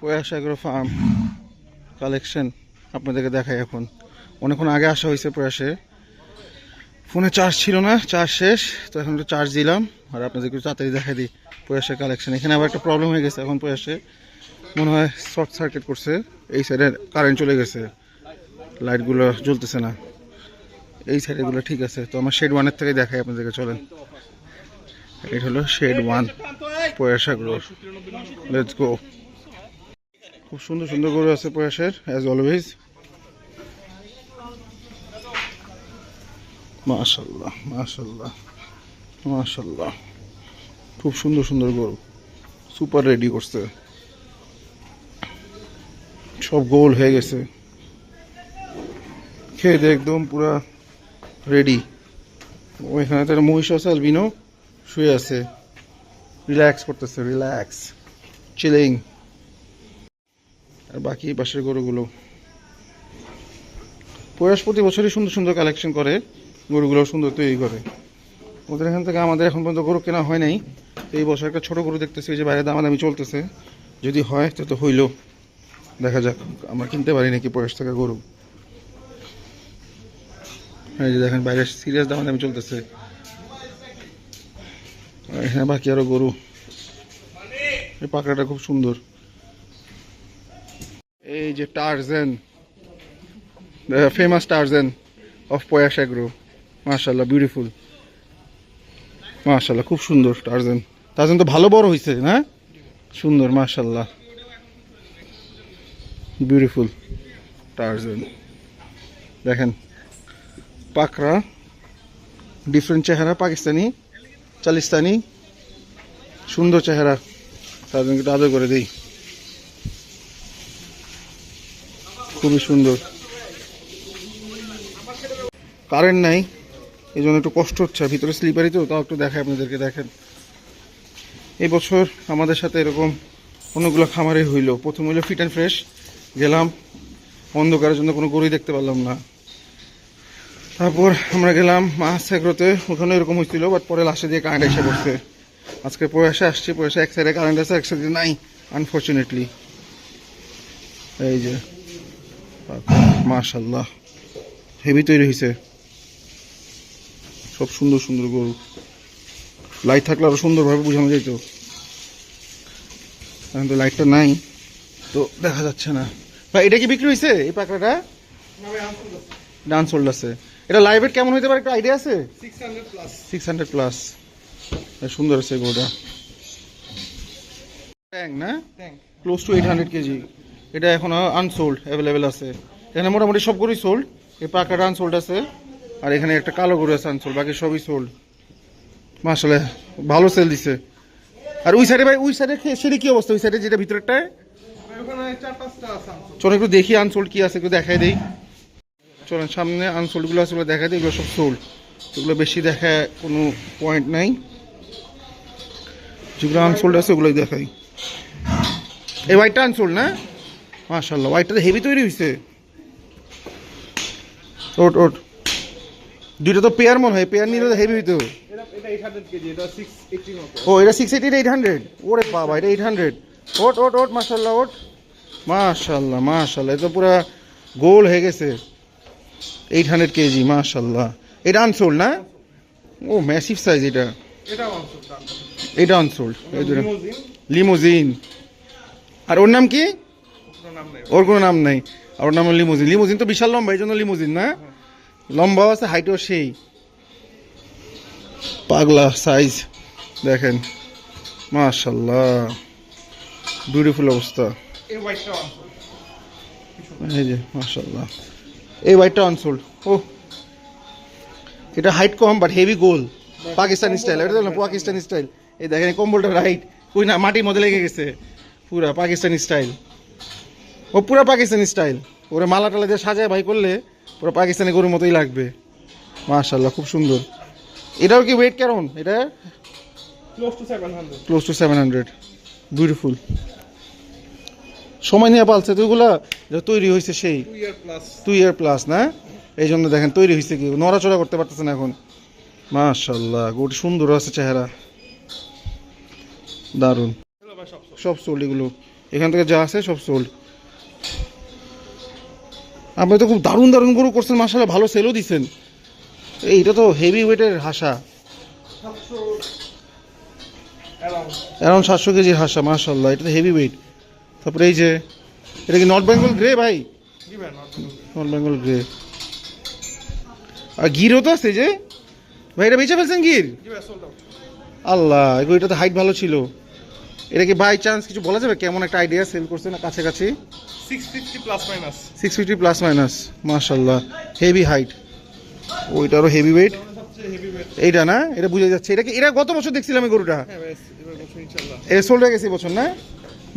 প্রয়াস agro farm collection আপনাদেরকে দেখাই এখন। অনেকক্ষণ আগে আসা হয়েছে প্রয়াসে। ফোনে চার্জ ছিল না চার্জ শেষ, তো এখন একটু চার্জ দিলাম। আর আপনাদেরকে একটু তাড়াতাড়ি দেখাই দিই প্রয়াসের কালেকশন এখানে আবার একটা প্রবলেম হয়ে গেছে এখন প্রয়াসে। মনে হয় শর্ট সার্কিট করছে। এই সাইডে কারেন্ট চলে গেছে। লাইটগুলো জ্বলতেছে না। এই সাইডেগুলো ঠিক আছে। তো আমার শেড ওয়ানের থেকে দেখাই আপনাদেরকে, চলেন। এটা হলো শেড ওয়ান প্রয়াসা গ্রোর লেটস গো খুব সুন্দর সুন্দর গরু আছে প্রয়াসের অ্যাজ অলওয়েজ মাশাল্লাহ মাশাল্লাহ মাশাল্লাহ। খুব সুন্দর সুন্দর গরু সুপার রেডি করছে। সব গোল হয়ে গেছে। খেয়ে দিয়ে একদম পুরা রেডি ওইখানে তো মহিষ আছে আলবিনো শুয়ে আছে। রিল্যাক্স করতেছে রিল্যাক্স চিলিং আর বাকি পাশের গরুগুলো। প্রয়াস প্রতি বছরই সুন্দর সুন্দর কালেকশন করে গরুগুলো সুন্দর তৈরি করে। ওদের এখান থেকে আমাদের এখন পর্যন্ত গরু কেনা হয় নাই। তো এই বছর একটা ছোটো গরু দেখতেছি যে বাইরে দামাদামি চলতেছে। যদি হয়, তো তো হইল। দেখা যাক, আমরা কিনতে পারি নাকি প্রয়াস থেকে গরু। এই যে দেখেন, বাইরে সিরিয়াস দামাদামি চলতেছে। এখানে বাকি আরও গরু। এই পাকড়াটা খুব সুন্দর। এই যে Tarzan famous Tarzan of Poyas agro মাশাল্লাহ বিউটিফুল মাশাল্লাহ খুব সুন্দর টার্জেন টার্জেন তো ভালো বড় হয়েছে না? সুন্দর মাশাল্লাহ বিউটিফুল টার্জেন দেখেন পাকড়া ডিফারেন্ট চেহারা, পাকিস্তানি, চালিস্তানি, সুন্দর চেহারা। তাদেরকে একটু আদর করে দিই। খুবই সুন্দর। কারেন্ট নাই এই জন্য একটু কষ্ট হচ্ছে। ভিতরে স্লিপারই তো, তাও একটু দেখায় আপনাদেরকে, দেখেন। এই বছর আমাদের সাথে এরকম অন্যগুলো খামারে হইল। প্রথম হইল ফিট অ্যান্ড ফ্রেশ গেলাম, অন্ধকারের জন্য কোনো গরুই দেখতে পারলাম না। তারপর আমরা গেলাম মাছ এগ্রোতে ওখানে এরকম হয়েছিল বাট পরে লাস্টে দিয়ে কারেন্ট এসে পড়ছে। আজকে প্রয়াসে আসছে, প্রয়াসে এক সাইডে কারেন্ট আছে, এক সাইডে নাই আনফর্চুনেটলি এই যে মাশাল্লাহ হেভি তৈরি হয়েছে সব সুন্দর সুন্দর গরু। লাইট থাকলে আরও সুন্দরভাবে বোঝানো যেত এখন তো লাইটটা নাই। তো দেখা যাচ্ছে না। ভাই এটা কি বিক্রি হয়েছে এই পাকড়াটা? ডান্স হোল্ড আছে। এটা লাইভ এট কেমন হতে পারে? একটা আইডিয়া আছে? সিক্স হান্ড্রেড প্লাস সুন্দর আছে গরুটা। ট্যাং না? Close to eight hundred KG এটা এখন আনসোল্ড অ্যাভেলেবেল আছে। এখানে মোটামুটি সব গরুই সোল্ড এই পাকাটা আনসোল্ড আছে, আর এখানে একটা কালো গরু আছে আনসোল্ড বাকি সবই সোল্ড মাসালে ভালো সেল দিছে। আর ওই সাইডে ভাই, ওই সাইডে সেটা কি অবস্থা? ওই সাইডে যেটা ভিতরেরটায় চলো একটু দেখি আনসোল্ড কি আছে, একটু দেখাই দিই। চলেন, সামনে আনসোল্ডগুলো আছে দেখাই দিই, এগুলো সব সোল্ড এগুলো বেশি দেখা কোনো পয়েন্ট নাই। যেগুলো আনসোল্ড আছে, ওগুলোই দেখাই। এই হোয়াইটটা আনসোল্ড না? মাশাল্লাহ হোয়াইটটা হেভি তৈরি হয়েছে ওট ওট। দুইটা তো পেয়ার মনে হয় পেয়ার নিলে হেভি হইতো। ও এটা সিক্স এইটি এইট হান্ড্রেড ওরে বাবা এটা এইট হান্ড্রেড ওট ওট ওট মাশাল্লাহ ওট। মাশাল্লাহ মাশাল্লাহ এটা পুরা গোল হয়ে গেছে। এইট হান্ড্রেড কেজি মাশাল্লাহ এটা আনসোল্ড না? ও ম্যাসিভ সাইজ এটা। এটা আনসোল্ড লিমোজিন আর ওর নাম কি? ওর কোনো নাম নাই। আর ওর নাম লিমোজিন। লিমোজিন তো বিশাল লম্বা এই জন্য লিমোজিন না? লম্বাও আছে হাইটও সেই। পাগলা সাইজ দেখেন। মাশাল্লাহ। বিউটিফুল অবস্থা। এই যে মাশাল্লাহ। এই হোয়াইটটা আনসোল্ড ও। এটা হাইট কম বাট হেভি গোল পাকিস্তানি স্টাইল এটা তো পাকিস্তানি স্টাইল এই দেখেন কম্বলটা রাইট কই না মাটির মধ্যে লেগে গেছে। পুরা পাকিস্তানি স্টাইল ও পুরা পাকিস্তানি স্টাইল। ওরে মালা টালা দিয়ে সাজায় ভাই করলে পুরো পাকিস্তানি গরুর মতোই লাগবে। মাশাল্লাহ খুব সুন্দর। এটাও কি ওয়েট কেমন? এটা? Close to 700. Close to seven hundred beautiful সময় নিয়ে পালছে তো ওইগুলা তৈরি হয়েছে সেই। টু ইয়ার প্লাস না? এই জন্য দেখেন তৈরি হয়েছে কি? নড়াচড়া করতে পারতেছে না এখন। মাশাল্লাহ গোটি সুন্দর আছে চেহারা। দারুণ। সব সোল্ড এগুলো। এখান থেকে যা আছে সব সোল্ড আপনি তো খুব দারুণ দারুণ গরু করছেন মাসাল্লাহ ভালো সেলও দিচ্ছেন এইটা তো হেভি ওয়েটের হাসা। অ্যারাউন্ড সাতশো কেজির হাসা মাসাল্লাহ এটা তো হেভি ওয়েট তারপরে এই যে এটা কি নর্থ বেঙ্গল গ্রে ভাই? নর্থ বেঙ্গল গ্রে আর গিরও তো আছে যে? ভাই এটা বেঁচে ফেলছেন গির? আল্লাহ এটা তো হাইট ভালো ছিল। এটা কি বাই চান্স কিছু বলা যাবে? কেমন একটা আইডিয়া সেল করছে না কাছাকাছি? Six fifty plus minus six fifty plus minus মাশাল্লাহ হেভি হাইট ওইটারও হেভি ওয়েট এইটা না? এটা বুঝে যাচ্ছে। এটা কি এটা গত বছর দেখছিলাম এই গরুটা? হ্যাঁ এটা সোল্ড হয়ে গেছে বছর না?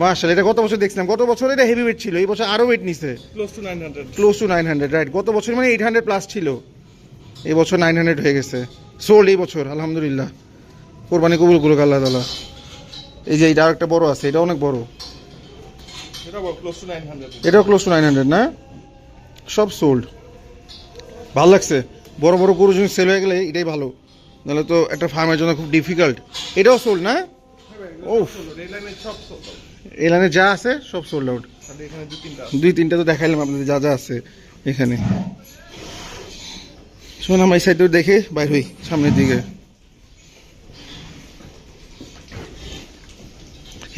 মার্শাল এটা গত বছর দেখছিলাম। গত বছর এটা হেভি ওয়েট ছিল এই বছর আরও ওয়েট নিছে। Close to nine hundred close to nine hundred right গত বছর মানে এইট হান্ড্রেড প্লাস ছিল। এই বছর নাইন হান্ড্রেড হয়ে গেছে। সোল্ড এই বছর আলহামদুলিল্লাহ। কোরবানি কবুল করুক আল্লাহ তালা এই যে এটা একটা বড় আছে এটা অনেক বড়। এটা ক্লোজ টু নাইন হান্ড্রেড এটাও ক্লোজ টু নাইন হান্ড্রেড না? সব সোল্ড ভালো লাগছে। বড় বড় গরু যদি সেল হয়ে গেলে এটাই ভালো। নাহলে তো একটা ফার্মের জন্য খুব ডিফিকাল্ট এটাও সোল্ড না? ওফ এই লাইনে যা আছে সব সোল্ড আউট দুই তিনটা তো দেখাইলাম আপনাদের যা যা আছে এখানে। শোনাম এই সাইডেও দেখে বাইর হই সামনের দিকে।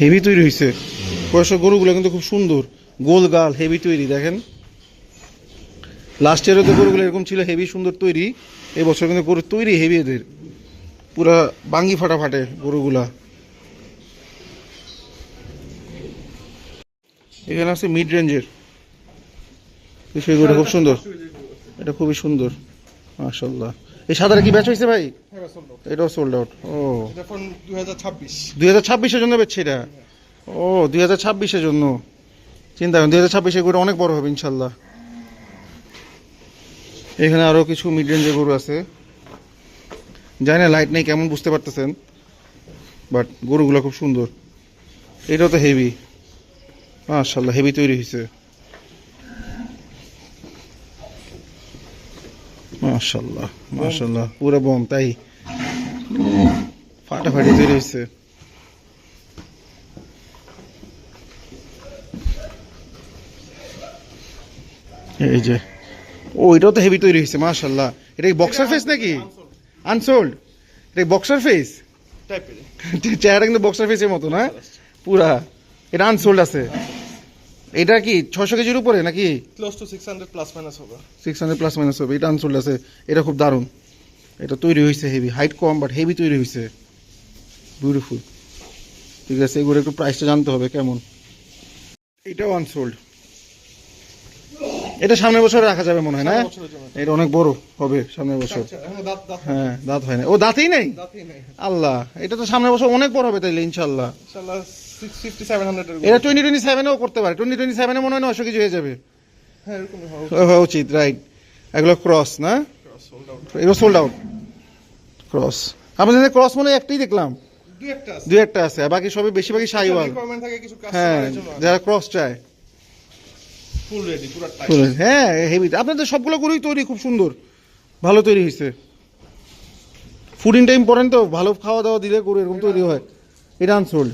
হেভি তৈরি হয়েছে বয়সের গরুগুলো কিন্তু খুব সুন্দর। গোল গাল হেভি তৈরি, দেখেন। লাস্ট ইয়ারও তো গরুগুলো এরকম ছিল হেভি সুন্দর তৈরি। এই বছর কিন্তু গরু তৈরি হেভি এদের। পুরা বাঙ্গি ফাটা ফাটে গরুগুলা। এখানে আছে মিড রেঞ্জের গরুটা খুব সুন্দর। এটা খুবই সুন্দর। মাশাল্লাহ এই সাদাটা কি ব্যাচ হয়েছে ভাই? হ্যাঁ এটাও সোল্ড আউট ও। দুই হাজার ছাব্বিশ। ছাব্বিশের জন্য বেচছে এটা? ও দুই হাজার ছাব্বিশের জন্য। চিন্তা করেন দুই হাজার ছাব্বিশে গরু অনেক বড় হবে ইনশাল্লাহ। এখানে আরও কিছু মিড রেঞ্জের গরু আছে। জানি না লাইট নেই কেমন বুঝতে পারতেছেন? বাট গরুগুলো খুব সুন্দর। এটাও তো হেভি মাশাল্লাহ হেভি তৈরি হয়েছে মাশাল্লাহ মাশাল্লাহ পুরো বম তাই? ফাটাফাটি তৈরি হয়েছে। এই যে ও এটাও তো হেভি তৈরি হয়েছে মাশাল্লাহ এটা কি বক্সার ফেস নাকি? আনসোল্ড এটা বক্সার ফেস চেহারা কিন্তু বক্সার ফেসের মতো না? পুরা। এটা আনসোল্ড আছে। এটা কি ছশো কেজির উপরে নাকি? Close to six hundred plus minus হবে। সিক্স হান্ড্রেড প্লাস মাইনাস হবে। এটা আনসোল্ড আছে। এটা খুব দারুণ। এটা তৈরি হয়েছে হেভি হাইট কম বাট হেভি তৈরি হয়েছে। বিউটিফুল ঠিক আছে এগুলো একটু প্রাইসটা জানতে হবে কেমন? এটাও আনসোল্ড এটা সামনের বছর রাখা যাবে মনে হয় না। এটা অনেক বড় হবে সামনের বছর। আচ্ছা, দাঁত দাঁত হ্যাঁ। দাঁত হয় না। ও দাঁতই নেই? দাঁতই নেই। আল্লাহ এটা তো সামনের বছর অনেক বড় হবে তাইলে ইনশাল্লাহ এটা টোয়েন্টি টোয়েন্টি সেভেনেও করতে পারে। টোয়েন্টি টোয়েন্টি সেভেনে মনে হয় নশো কিছু হয়ে যাবে। হ্যাঁ এরকমই হবে হওয়া উচিত রাইট এগুলো ক্রস না? এগুলো সোল্ড আউট ক্রস আপনাদের ক্রস মনে হয় একটাই দেখলাম। দুই একটা আছে। বাকি সবই বেশিরভাগই সাইওয়াল। রিকোয়ারমেন্ট থাকে কিছু হ্যাঁ যারা ক্রস চায়। ফুল রেডি পুরো টাইট হ্যাঁ হেভি আপনাদের সবগুলো গরুই তৈরি খুব সুন্দর। ভালো তৈরি হয়েছে। ফুডিং টাইম পড়েন তো ভালো খাওয়া দাওয়া দিলে গরু এরকম তৈরি হয়। এটা আনসোল্ড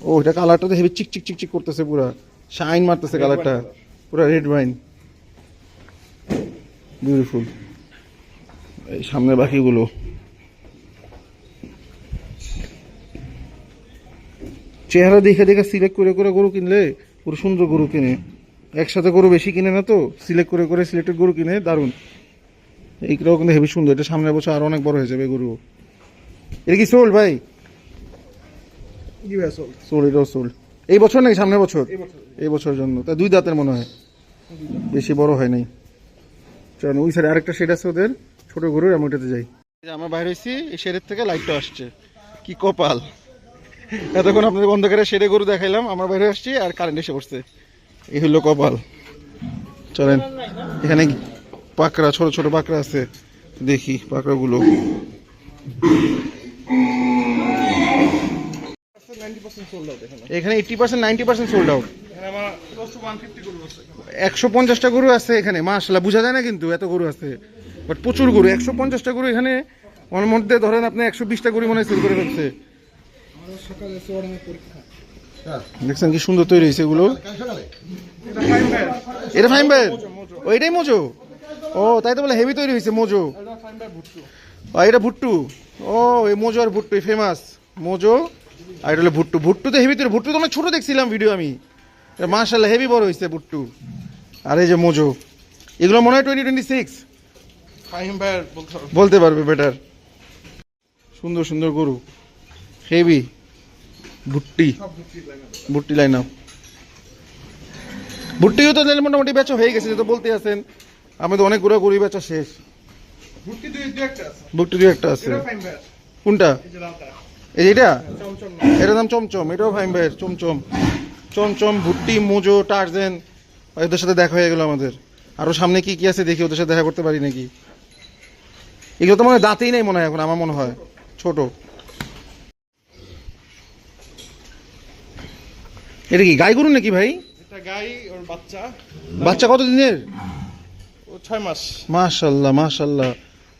ও এটা কালারটা তো হেভি চিক চিক চিক চিক করতেছে পুরা। শাইন মারতেছে কালারটা. পুরা রেড ওয়াইন বিউটিফুল এই সামনে বাকিগুলো। চেহারা দেখে দেখে সিলেক্ট করে করে গরু কিনলে পুরো সুন্দর গরু কিনে। একসাথে গরু বেশি কিনে না তো সিলেক্ট করে করে সিলেক্টেড গরু কিনে, দারুণ। এইগুলোও কিন্তু হেভি সুন্দর। এটা সামনের বছর আরও অনেক বড় হয়ে যাবে গরু। এটা কি সোল্ড ভাই? জি ভাই এটাও এই বছর নাকি সামনের বছর? এই বছর। বছরের জন্য। তা দুই দাঁতের মনে হয়। বেশি বড় হয় নাই। চল ওই সাইডে আরেকটা শেড আছে ওদের। ছোট গরুর আমি ওটাতে যাই। আমরা বাইরে হয়েছি এই শেডের থেকে লাইটটা আসছে। কি কপাল। এতক্ষণ আপনাদের অন্ধকারে শেডে গরু দেখাইলাম আমরা বাইরে আসছি আর কারেন্ট এসে পড়ছে। এই হলো কপাল। চলেন এখানে পাকড়া ছোট ছোট পাকড়া আছে। দেখি পাকড়াগুলো। এখানে। Eighty percent ninety percent sold out একশো পঞ্চাশটা গরু আছে এখানে মাশাল্লাহ বোঝা যায় না কিন্তু এত গরু আছে। বাট প্রচুর গরু একশো পঞ্চাশটা গরু এখানে ওর মধ্যে ধরেন আপনি একশো বিশটা গরু মনে হয় সেল করে ফেলছে। দেখছেন কি সুন্দর তৈরি হয়েছে এগুলো? এটা ফাইন ফাইম ভাই মোজো, মোজো। ও তাই তো বলে হেভি তৈরি হয়েছে মোজো। এটা ভুট্টু। আর এটা ভুট্টু। ও এই মোজো আর ভুট্টু ফেমাস মোজো আর এটা হলো ভুট্টু। ভুট্টু তো হেভি তৈরি ভুট্টু তো অনেক ছোট দেখছিলাম ভিডিও আমি। মার্শাল্লাহ হেভি বড় হয়েছে ভুট্টু। আর এই যে মোজো এগুলো মনে হয় টোয়েন্টি টোয়েন্টি সিক্স বলতে পারবে বেটার সুন্দর সুন্দর গরু। হেভি ভুট্টি। ভুট্টি লাইন ভুট্টিও তো মোটামুটি বেচা হয়ে গেছে যে তো বলতে আছেন। আমি তো অনেক গরু গরু বেচা শেষ। ভুট্টি দুই একটা আছে। কোনটা? এই যে এটা? এটার নাম চমচম এটাও ফাইন ভাইয়ের চমচম। চমচম ভুট্টি মোজো টার্জেন ওদের সাথে দেখা হয়ে গেল আমাদের। আরও সামনে কি কি আছে দেখি ওদের সাথে দেখা করতে পারি নাকি? এগুলো তো মনে দাঁতেই নেই মনে হয় এখন আমার মনে হয়। ছোট। এটা কি গাই গরু নাকি ভাই? এটা গাই ওর বাচ্চা। বাচ্চা কত দিনের ও ছয় মাস। মাশাল্লাহ মাশাল্লাহ।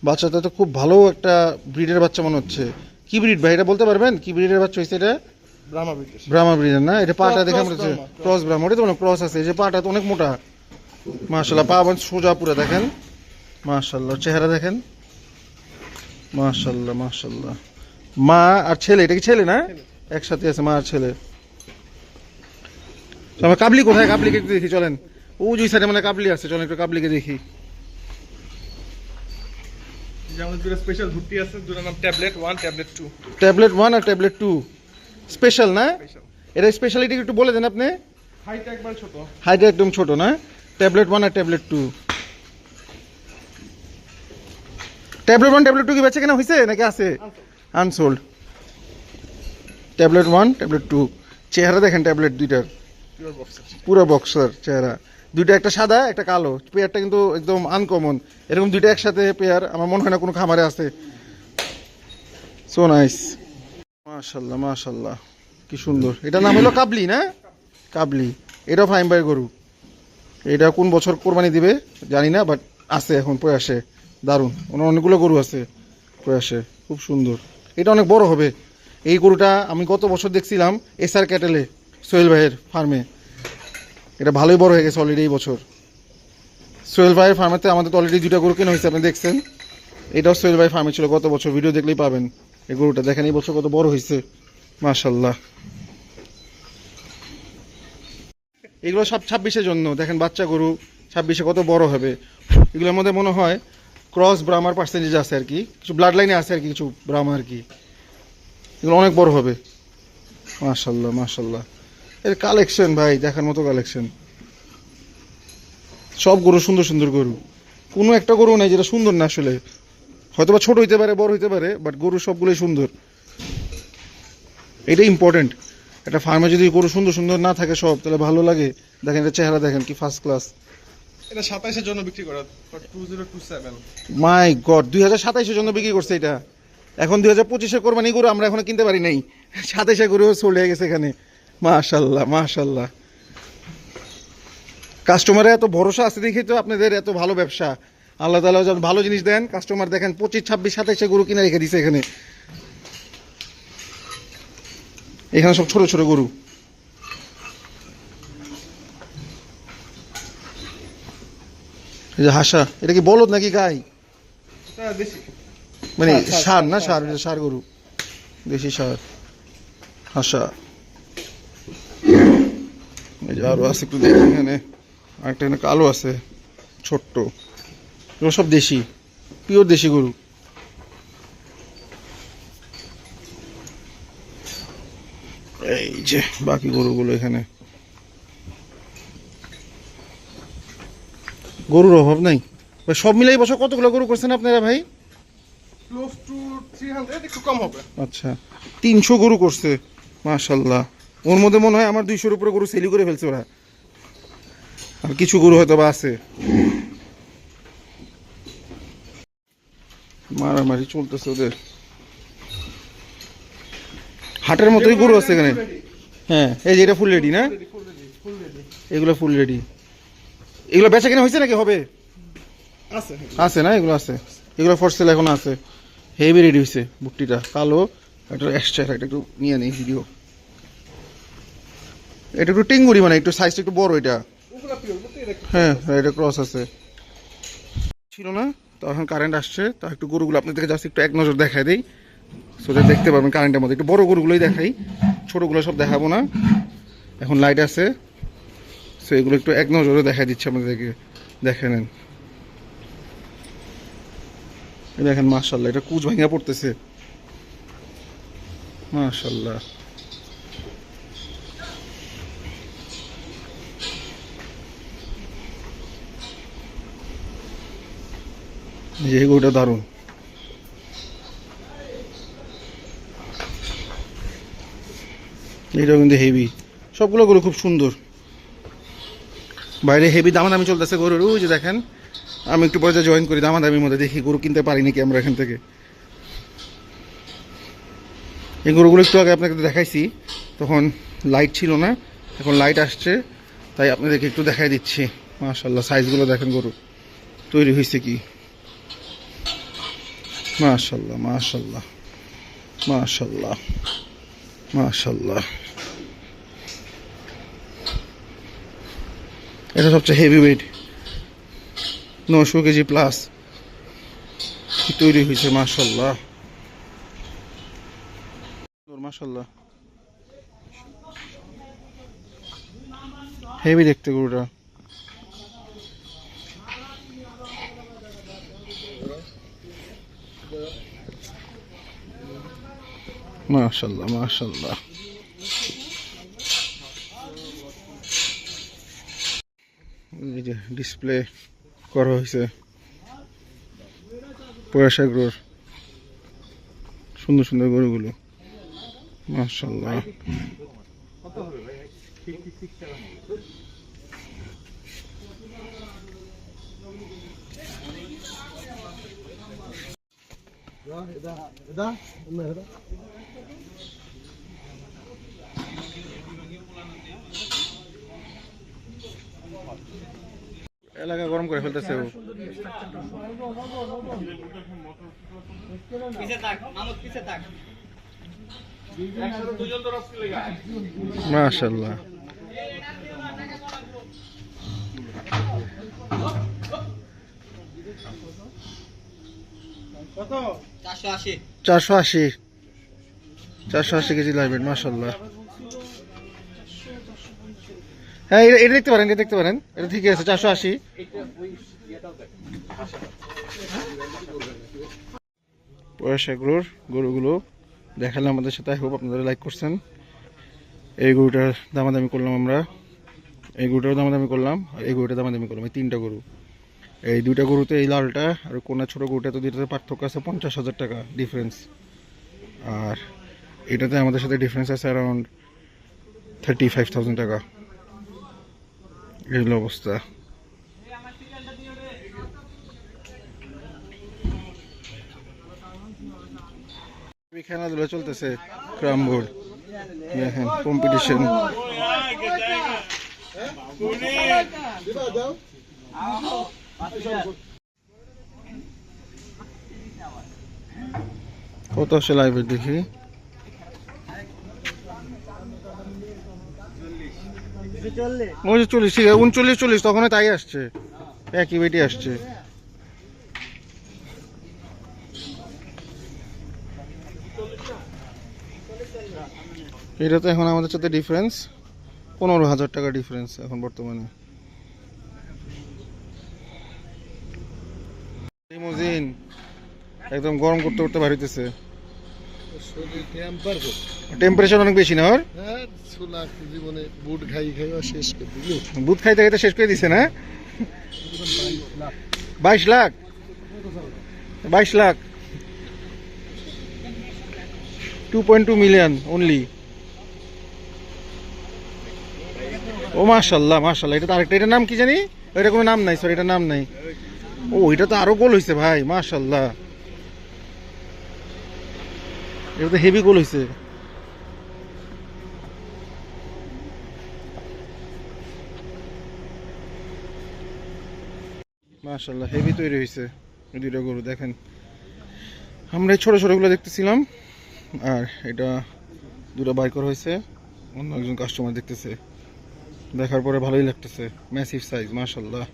বাচ্চাটা তো খুব ভালো একটা ব্রিডের বাচ্চা মনে হচ্ছে। কি ব্রিড ভাই এটা বলতে পারবেন? কি ব্রিডের বাচ্চা হয়েছে এটা? ব্রাহ্মা ব্রিডের না? এটা পাটা দেখে আমরা ক্রস ব্রাহ্মা ওটা তো ক্রস আছে। এই যে পাটা তো অনেক মোটা। মাশাল্লাহ পা আবার সোজা পুরো দেখেন? মাশাল্লাহ চেহারা দেখেন? মাশাল্লাহ মাশাল্লাহ মা আর ছেলে এটা কি ছেলে না? একসাথে আছে মা আর ছেলে। আমরা কাবলি কোথায়? কাবলিকে দেখি চলেন। ও যে সাইডে মানে কাবলি আছে চলেন একটু কাবলিকে দেখি। যেমন দুটো স্পেশাল ভুট্টি আছে দুটোর নাম tablet one tablet two tablet one আর ট্যাবলেট স্পেশাল না? এটা স্পেশালিটি একটু বলে দেন আপনি। হাইট একবার ছোট। হাইটটা একদম ছোট না? ট্যাবলেট আর tablet two tablet tablet two কি বেচে কেনা হয়েছে নাকি আছে? Unsold tablet one tablet two চেহারা দেখেন ট্যাবলেট দুইটার। পুরো বক্সার চেহারা। দুইটা একটা সাদা, একটা কালো। পেয়ারটা কিন্তু একদম আনকমন এরকম দুইটা একসাথে পেয়ার, আমার মনে হয় না কোনো খামারে আছে। সো নাইস মাশাল্লাহ মাশাল্লাহ। কি সুন্দর। এটার নাম হলো কাবলি, না? কাবলি। এটা ফাইম বাই গরু। এটা কোন বছর কোরবানি দিবে, জানি না বাট আছে এখন প্রয়াসে। দারুণ। ওনার অনেকগুলো গরু আছে প্রয়াসে। খুব সুন্দর। এটা অনেক বড় হবে। এই গরুটা আমি গত বছর দেখছিলাম এসআর ক্যাটেলে, সোহেল ভাইয়ের ফার্মে এটা ভালোই বড় হয়ে গেছে অলরেডি এই বছর। সোহেল ভাইয়ের ফার্মেতে আমাদের তো অলরেডি দুটা গরু কেনা হয়েছে, আপনি দেখছেন? এটাও সোহেল ভাই ফার্মে ছিল, গত বছর ভিডিও দেখলেই পাবেন। এই গরুটা দেখেন, এই বছর কত বড় হয়েছে। মাশাল্লাহ এগুলো সব ছাব্বিশের জন্য, দেখেন বাচ্চা গরু, ছাব্বিশে কত বড় হবে। এগুলোর মধ্যে মনে হয় ক্রস ব্রামার পার্সেন্টেজ আছে আর কি, কিছু ব্লাড লাইনে আছে আর কি, কিছু ব্রাহ্মা আর কি। এগুলো অনেক বড় হবে। মাশাল্লাহ মাশাল্লাহ এর কালেকশন ভাই দেখার মতো কালেকশন সব গরু সুন্দর সুন্দর গরু। কোনো একটা গরু নাই যেটা সুন্দর না আসলে। হয়তো বা ছোট হইতে পারে বড় হইতে পারে বাট গরু সবগুলোই সুন্দর। এটা ইম্পর্টেন্ট একটা ফার্মে যদি গরু সুন্দর সুন্দর না থাকে সব তাহলে ভালো লাগে। দেখেন এটা চেহারা দেখেন কি ফার্স্ট ক্লাস এটা সাতাইশের জন্য বিক্রি করা two zero two seven my god দুই হাজার সাতাইশের জন্য বিক্রি করছে এটা। এখন দুই হাজার পঁচিশে কোরবানি গরু আমরা এখনও কিনতে পারি নাই। সাতাইশে গরু চলে গেছে এখানে। মাশাল্লাহ মাশাল্লাহ। কাস্টমারে এত ভরসা আছে দেখি তো আপনাদের এত ভালো ব্যবসা। আল্লাহ তালা যখন ভালো জিনিস দেন। কাস্টমার দেখেন পঁচিশ ছাব্বিশ সাতাইশে গরু কিনে রেখে দিছে এখানে। এখানে সব ছোট ছোট গরু। এই যে হাসা এটা কি বলদ নাকি গাই? মানে সার না সার? সার গরু। দেশি সার। হাসা। এই যে আরও আছে একটু দেখি এখানে। আরেকটা এখানে কালো আছে ছোট্ট। এগুলো সব দেশি পিওর দেশি গরু। এই যে বাকি গরুগুলো এখানে। গরুর অভাব নাই? সব মিলাই বছর কতগুলো গরু করছেন আপনারা ভাই? ক্লোজ টু থ্রি হান্ড্রেড একটু কম হবে। আচ্ছা তিনশো গরু করছে মাশাল্লাহ ওর মধ্যে মনে হয় আমার দুইশোর উপরে গরু সেলি করে ফেলছে ওরা। আর কিছু গরু হয়তো বা আছে। মারামারি চলতেছে ওদের। হাটের মতোই গরু আছে এখানে। হ্যাঁ এই যে এটা ফুল রেডি না? এগুলো ফুল রেডি এগুলো বেচা কেনা হয়েছে নাকি হবে? আছে আছে না? এগুলো আছে। এগুলো ফর সেল এখন আছে। হেভি রেডি হয়েছে বুটটিটা। কালো। একটা এক্সট্রা একটা একটু নিয়ে নেই ভিডিও এটা একটু টিঙ্গুরি মানে একটু সাইজটা একটু বড় এটা। হ্যাঁ হ্যাঁ, এটা ক্রস আছে। ছিল না তো এখন কারেন্ট আসছে তো একটু গরুগুলো আপনাদেরকে জাস্ট একটু এক নজর দেখাই দিই। সোজা দেখতে পারবেন কারেন্টের মধ্যে। একটু বড় গরুগুলোই দেখাই ছোটোগুলো সব দেখাবো না। এখন লাইট আছে সো এগুলো একটু এক নজরে দেখাই দিচ্ছে আপনাদেরকে। দেখে নেন। দেখেন মার্শাল্লাহ এটা কুচ ভাঙিয়া পড়তেছে। মার্শাল্লাহ এই গরুটা দারুণ। এটাও কিন্তু হেভি সবগুলো গরু খুব সুন্দর। বাইরে হেভি দামাদামি চলতেছে গরুর, ওই যে দেখেন। আমি একটু পরে জয়েন করি, দামাদামির মধ্যে দেখি গরু কিনতে পারি নাকি আমরা এখান থেকে। এই গরুগুলো একটু আগে আপনাকে দেখাইছি, তখন লাইট ছিল না, এখন লাইট আসছে, তাই আপনাদেরকে একটু দেখাই দিচ্ছি। মাশাল্লাহ সাইজগুলো দেখেন গরু। তৈরি হয়েছে কি? মাশাল্লাহ মাশাল্লাহ মাশাল্লাহ মাশাল্লাহ এটা সবচেয়ে হেভি ওয়েট নশো কেজি প্লাস তৈরি হয়েছে মাশাল্লাহ মাশাল্লাহ হেভি দেখতে গরুটা। মাশাল্লাহ মাশাল্লাহ এই যে ডিসপ্লে করা হয়েছে পয়সা গরুর। সুন্দর সুন্দর গরুগুলো। মাশাল্লাহ এলাকা গরম করে ফেলতেছে ও। মাশাল্লাহ চারশো আশি। চারশো আশি। কেজি লাগবে মাশাল্লাহ হ্যাঁ এটা দেখতে পারেন, এটা দেখতে পারেন। এটা ঠিকই আছে, চারশো আশি। পয়সা গরুর গরুগুলো দেখালাম আমাদের সাথে। আই হোপ আপনারা লাইক করছেন। এই গরুটার দামাদামি করলাম আমরা। এই গরুটার দামাদামি করলাম, আর এই গরুটার দামাদামি করলাম। এই তিনটা গরু। এই দুইটা গরুতে এই লালটা আর কোনা ছোট গরুটা তো দুইটাতে পার্থক্য আছে পঞ্চাশ হাজার টাকা ডিফারেন্স আর এটাতে আমাদের সাথে ডিফারেন্স আছে অ্যারাউন্ড থার্টি ফাইভ থাউজেন্ড টাকা। এই অবস্থা। খেলাধুলা চলতেছে ক্রাম বোর্ড দেখেন কম্পিটিশন কত আসে লাইভে দেখি? ওই চল্লিশ ঠিক আছে উনচল্লিশ চল্লিশ তখন তাই আসছে। একই বেটি আসছে। এটা তো এখন আমাদের সাথে ডিফারেন্স পনেরো হাজার টাকা ডিফারেন্স এখন বর্তমানে। লিমোজিন একদম গরম করতে করতে বাড়িতেছে। টেম্পারেচার অনেক বেশি না ওর? হ্যাঁ জীবনে বুট খাই খাইও শেষ করে দিল। খাইতে খাইতে শেষ করে দিছে না? বাইশ লাখ। বাইশ lakh. Two point two million only ও মাশাল্লাহ মাশাল্লাহ। এটা তো আরেকটা এটার নাম কি জানি? এটা কোনো নাম নাই সরি এটার নাম নাই। ও এটা তো আরও গোল হয়েছে ভাই মাশাল্লাহ। এটা তো হেভি গোল হয়েছে মাশাল্লাহ হেভি তৈরি হয়েছে দুইটা গরু, দেখেন। আমরা এই ছোটো ছোটোগুলো দেখতেছিলাম, আর এটা দুটো বাই করা হয়েছে অন্য একজন কাস্টমার দেখতেছে। দেখার পরে ভালোই লাগতেছে ম্যাসিভ সাইজ মাশাল্লাহ